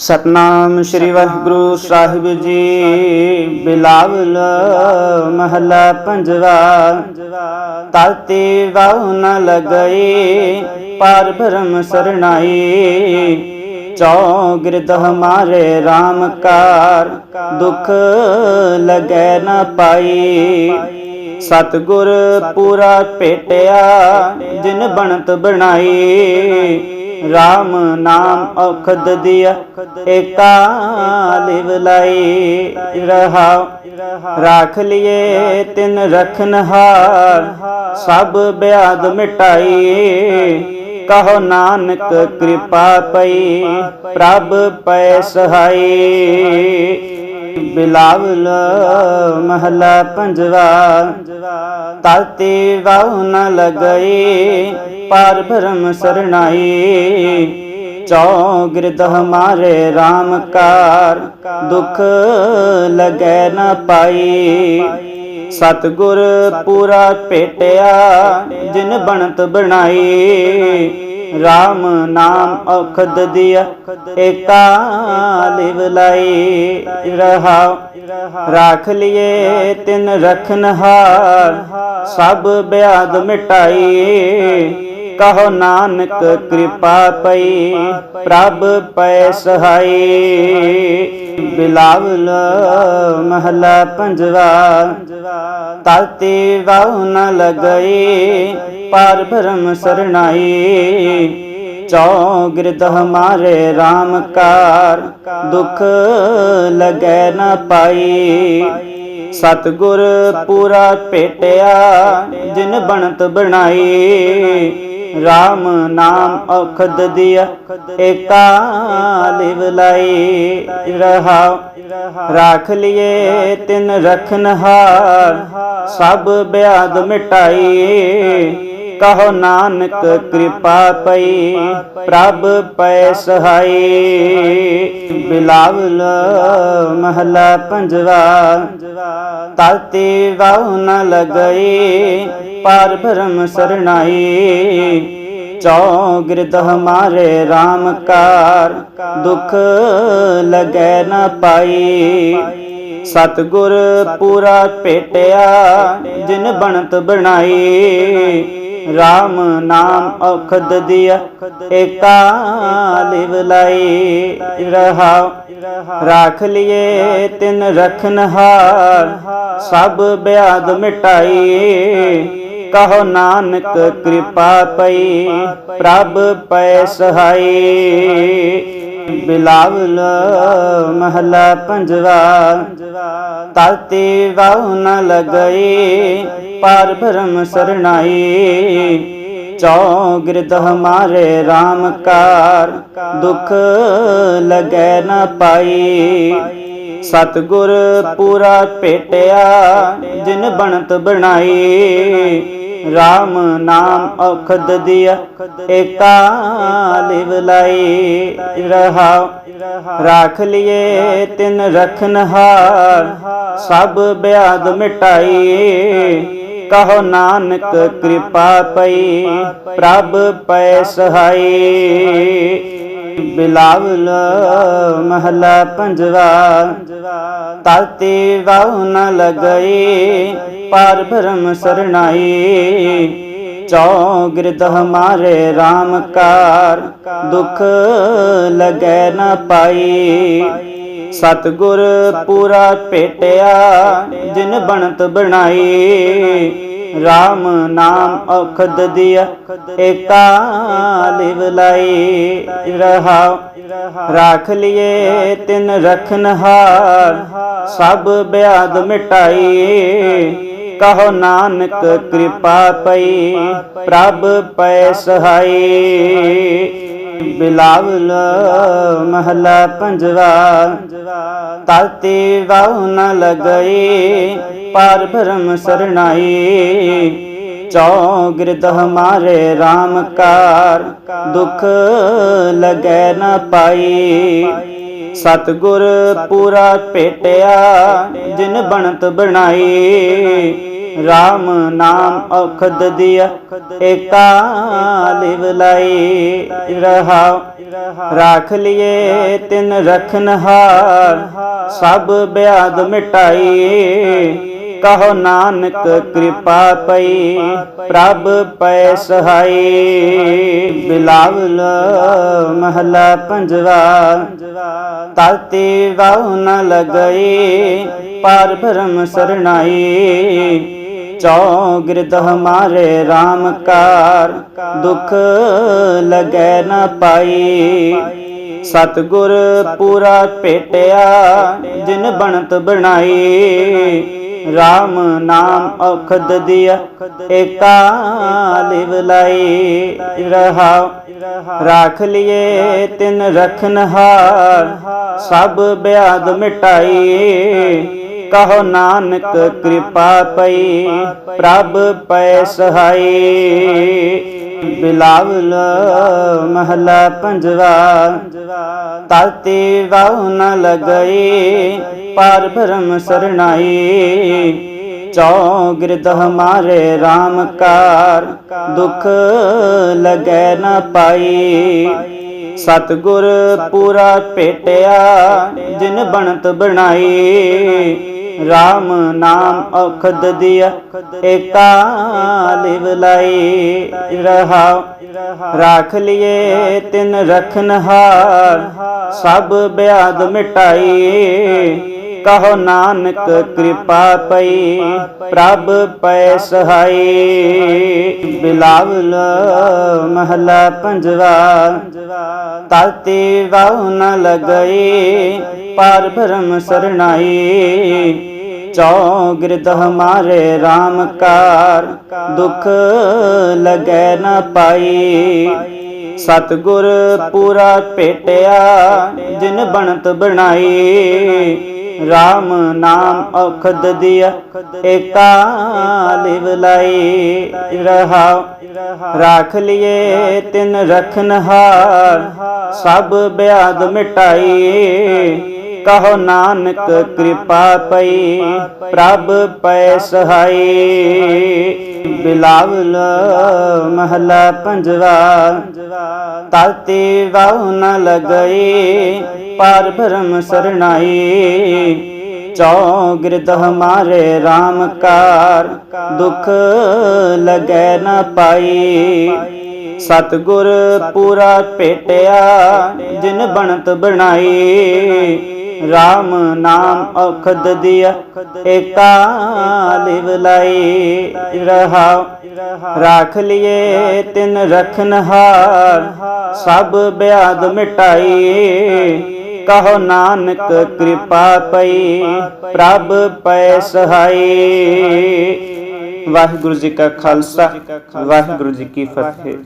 ਸਤਨਾਮ ਸ੍ਰੀ ਵਾਹਿਗੁਰੂ ਸਾਹਿਬ ਜੀ। ਬਿਲਾਵਲ ਮਹਲਾ ਪੰਜਵਾ। ਤਾਤੇ ਵਾਉ ਨ ਲਗਈ, ਪਾਰ ਭਰਮ ਸਰਣਾਈ। ਚੌ ਹਮਾਰੇ RAM ਕਾਰ, ਦੁਖ ਲਗੈ ਨ ਪਾਈ। ਸਤਗੁਰ ਪੂਰਾ ਭੇਟਿਆ ਜਿਨ ਬਣਤ ਬਣਾਈ। RAM ਨਾਮ ਔਖਦ ਦਿਆ, ਏਕਾ ਲਿਵ ਲਈ ਰਹਾ। ਰਾਖ ਲਿਏ ਤਿਨ ਰਖਨ ਸਭ ਬਿਆਦ ਮਿਟਾਈ। ਕਹੋ ਨਾਨਕ ਕਿਰਪਾ ਪਈ, ਪ੍ਰਭ ਪੈ ਸਹਾਈ। ਬਿਲਾਵਲ ਮਹਲਾ ਪੰਜਵਾ ਤਾਤੇ ਵਾਉ ਨ ਲਗਈ। ਪਾਰ ਭਰਮ ਸਰਣਾਈ। ਚੌ ਗਿਰਦ ਹਮਾਰੇ RAM ਕਾਰ। ਦੁਖ ਲਗੈ ਨ ਪਾਈ। ਸਤਗੁਰ ਪੂਰਾ ਭੇਟਿਆ, ਜਿਨ ਬਣਤ ਬਣਾਈ। RAM ਨਾਮ ਔਖਦ ਦਿਆ, ਏਕਾ ਲਿਵ ਲਈ। ਰਹਾ, ਰਾਖ ਲਿਏ ਤਿਨ ਰਖਨ ਹਾਰ। ਸਭ ਮਿਟਾਈ। ਕਹੋ ਨਾਨਕ ਕਿਰਪਾ ਪਈ, ਪ੍ਰਭ ਪੈ ਸਹਾਈ। ਬਿਲਾਵਲ ਮਹਲਾ ਪੰਜਵਾ ਤਾਤੇ ਵਾਉ ਨ ਲਗਈ, ਪਾਰ ਭਰਮ ਸਰਣਾਈ। ਚੌ ਹਮਾਰੇ RAM ਕਾਰ, ਦੁਖ ਲਗੈ ਨ ਪਾਈ। ਸਤਗੁਰ ਪੂਰਾ ਭੇਟਿਆ, ਜਿਨ ਬਣਤ ਬਣਾਈ। RAM ਨਾਮ ਔਖਦ ਦਿਆ, ਏਕਾ ਲਿਵ ਲਈ ਰਹਾ। ਰਾਖ ਲਿਏ ਤਿਨ ਰਖਨ ਸਭ ਬਿਆਦ ਮਿਟਾਈ। ਕਹੋ ਨਾਨਕ ਕਿਰਪਾ ਪਈ, ਪ੍ਰਭ ਪੈ ਸਹਾਈ। ਬਿਲਾਵਲ ਮਹਲਾ ਪੰਜਵਾ ਤਾਤੇ ਵਾਉ ਨ ਲਗਈ ਪਾਰ ਭਰਮ ਸਰਣਾਈ। ਚੌ ਗਿਰਦ ਹਮਾਰੇ RAM ਕਾਰ। ਦੁਖ ਲਗੈ ਨ ਪਾਈ। ਸਤਗੁਰ ਪੂਰਾ ਭੇਟਿਆ, ਜਿਨ ਬਣਤ ਬਣਾਈ। RAM ਨਾਮ ਔਖਦ ਦਿਆ, ਏਕਾ ਲਿਵ ਲਈ। ਰਹਾ ਰਾਖ ਲਿਏ ਤਿਨ ਰਖਨ ਸਭ ਬਿਆਦ ਮਿਟਾਈ। ਕਹੋ ਨਾਨਕ ਕਿਰਪਾ ਪਈ, ਪ੍ਰਭ ਪੈ ਸਹਾਈ। ਬਿਲਾਵਲ ਮਹਲਾ ਪੰਜਵਾ ਤਾਤੇ ਵਾਉ ਨ ਲਗਈ, ਪਾਰ ਭਰਮ ਸਰਣਾਈ। ਚੌ ਗਿਰਦ ਹਮਾਰੇ RAM ਕਾਰ, ਦੁਖ ਲਗੈ ਨ ਪਾਈ। ਸਤਗੁਰ ਪੂਰਾ ਭੇਟਿਆ, ਜਿਨ ਬਣਤ ਬਣਾਈ। RAM ਨਾਮ ਔਖਦ ਦਿਆ, ਏਕਾ ਲਿਵ ਲਈ ਰਹਾ। ਰਾਖ ਲਿਏ ਤਿਨ ਰਖਨ ਸਭ ਬਿਆਦ ਮਿਟਾਈ। ਕਹੋ ਨਾਨਕ ਕਿਰਪਾ ਪਈ, ਪ੍ਰਭ ਪੈ ਸਹਾਈ। ਬਿਲਾਵਲ ਮਹਲਾ ਪੰਜਵਾ। ਤਾਤੇ ਵਾਉ ਨ ਲਗਈ, ਪਾਰ ਭਰਮ ਸਰਣਾਈ। ਚੌ ਗਿਰਦ ਹਮਾਰੇ RAM ਕਾਰ, ਦੁਖ ਲਗੈ ਨ ਪਾਈ। ਸਤਗੁਰ ਪੂਰਾ ਭੇਟਿਆ, ਜਿਨ ਬਣਤ ਬਣਾਈ। RAM ਨਾਮ ਔਖਦ ਦਿਆ ਏਕਾ ਲਿਵ ਲਈ ਰਹਾ। ਰਾਖ ਲਿਏ ਤਿਨ ਰਖਨ ਸਭ ਬਿਆਦ ਮਿਟਾਈ। ਕਹੋ ਨਾਨਕ ਕਿਰਪਾ ਪਈ, ਪ੍ਰਭ ਪੈ ਸਹਾਈ। ਬਿਲਾਵਲ ਮਹਲਾ ਪੰਜਵਾ। ਤਾਤੇ ਵਾਉ ਨ ਲਗਈ, ਪਾਰ ਭਰਮ ਸਰਣਾਈ। ਚੌ ਗਿਰਦ ਹਮਾਰੇ RAM ਕਾਰ, ਦੁਖ ਲਗੈ ਨ ਪਾਈ। ਸਤਗੁਰ ਪੂਰਾ ਭੇਟਿਆ, ਜਿਨ ਬਣਤ ਬਣਾਈ। RAM ਨਾਮ ਔਖਦ ਦਿਆ, ਏਕਾ ਲਿਵ ਲਾਈ ਰਹਾਉ ਰਾਖ ਲਿਏ ਤਿਨ ਰਖਨਹਾਰ ਸਭ ਬਿਆਦ ਮਿਟਾਈ। ਕਹੋ ਨਾਨਕ ਕਿਰਪਾ ਪਈ, ਪ੍ਰਭ ਪੈ ਸਹਾਈ। ਬਿਲਾਵਲ ਮਹਲਾ ਪੰਜਵਾ ਤਾਤੀ ਵਾਉ ਨ ਲਗਈ, ਪਾਰ ਭਰਮ ਸਰਣਾਈ। ਚੌਗਿਰਦ ਹਮਾਰੇ RAM ਕਾਰ, ਦੁਖ ਲਗੈ ਨ ਪਾਈ। ਸਤਗੁਰ ਪੂਰਾ ਭੇਟਿਆ, ਜਿਨ ਬਣਤ ਬਣਾਈ। RAM ਨਾਮ ਔਖਦ ਦਿਆ, ਏਕਾ ਲਿਵ ਲਾਈ। ਰਹਾਉ ਰਾਖ ਲਿਏ ਤਿਨ ਰਖਨਹਾਰ ਸਭ ਬਿਆਦ ਮਿਟਾਈ। ਕਹੋ ਨਾਨਕ ਕਿਰਪਾ ਪਈ, ਪ੍ਰਭ ਪੈ ਸਹਾਈ। ਬਿਲਾਵਲ ਮਹਲਾ ਪੰਜਵਾ ਤਾਤੀ ਵਾਉ ਨ ਲਗਈ, ਪਾਰ ਭਰਮ ਸਰਣਾਈ। ਚੌਗਿਰਦ ਹਮਾਰੇ RAM ਕਾਰ, ਦੁਖ ਲਗੈ ਨ ਪਾਈ। ਸਤਗੁਰ ਪੂਰਾ ਭੇਟਿਆ ਜਿਨ ਬਣਤ ਬਣਾਈ। RAM ਨਾਮ ਔਖਦ ਦਿਆ, ਏਕਾ ਲਿਵ ਲਾਈ ਰਹਾਉ ਰਾਖ ਲਿਏ ਤਿਨ ਰਖਨਹਾਰ ਸਭ ਬਿਆਦ ਮਿਟਾਈ। ਕਹੋ ਨਾਨਕ ਕਿਰਪਾ ਪਈ, ਪ੍ਰਭ ਪੈ ਸਹਾਈ। ਬਿਲਾਵਲ ਮਹਲਾ ਪੰਜਵਾ ਤਾਤੀ ਵਾਉ ਨ ਲਗਈ, ਪਾਰ ਭਰਮ ਸਰਣਾਈ। ਚੌਗਿਰਦ ਹਮਾਰੇ RAM ਕਾਰ, ਦੁਖ ਲਗੈ ਨ ਪਾਈ। ਸਤਗੁਰ ਪੂਰਾ ਭੇਟਿਆ ਜਿਨ ਬਣਤ ਬਣਾਈ। RAM ਨਾਮ ਔਖਦ ਦਿਆ ਏਕਾ ਲਿਵ ਲਾਈ ਰਹਾਉ ਰਾਖ ਲਿਏ ਤਿਨ ਰਖਨਹਾਰ ਸਭ ਬਿਆਦ ਮਿਟਾਈ। ਕਹੋ ਨਾਨਕ ਕਿਰਪਾ ਪਈ, ਪ੍ਰਭ ਪੈ ਸਹਾਈ। ਬਿਲਾਵਲ ਮਹਲਾ ਪੰਜਵਾ ਤਾਤੀ ਵਾਉ ਨ ਲਗਈ। ਪਾਰ ਭਰਮ ਸਰਣਾਈ। ਚੌਗਿਰਦ ਹਮਾਰੇ RAM ਕਾਰ। ਦੁਖ ਲਗੈ ਨ ਪਾਈ। ਸਤਗੁਰ ਪੂਰਾ ਭੇਟਿਆ, ਜਿਨ ਬਣਤ ਬਣਾਈ। ਰਾਮ ਨਾਮ ਔਖਦ ਦਿਆ, ਏਕਾ ਲਿਵ ਲਾਈ। ਰਹਾਉ, ਰਾਖ ਲਿਏ ਤਿਨ ਰਖਨਹਾਰ ਸਭ ਬਿਆਦ ਮਿਟਾਈ। ਕਹੋ ਨਾਨਕ ਕਿਰਪਾ ਪਈ, ਪ੍ਰਭ ਪੈ ਸਹਾਈ। ਵਾਹਿਗੁਰੂ ਜੀ ਕਾ ਖਾਲਸਾ, ਵਾਹਿਗੁਰੂ ਜੀ ਕੀ ਫਤਿਹ।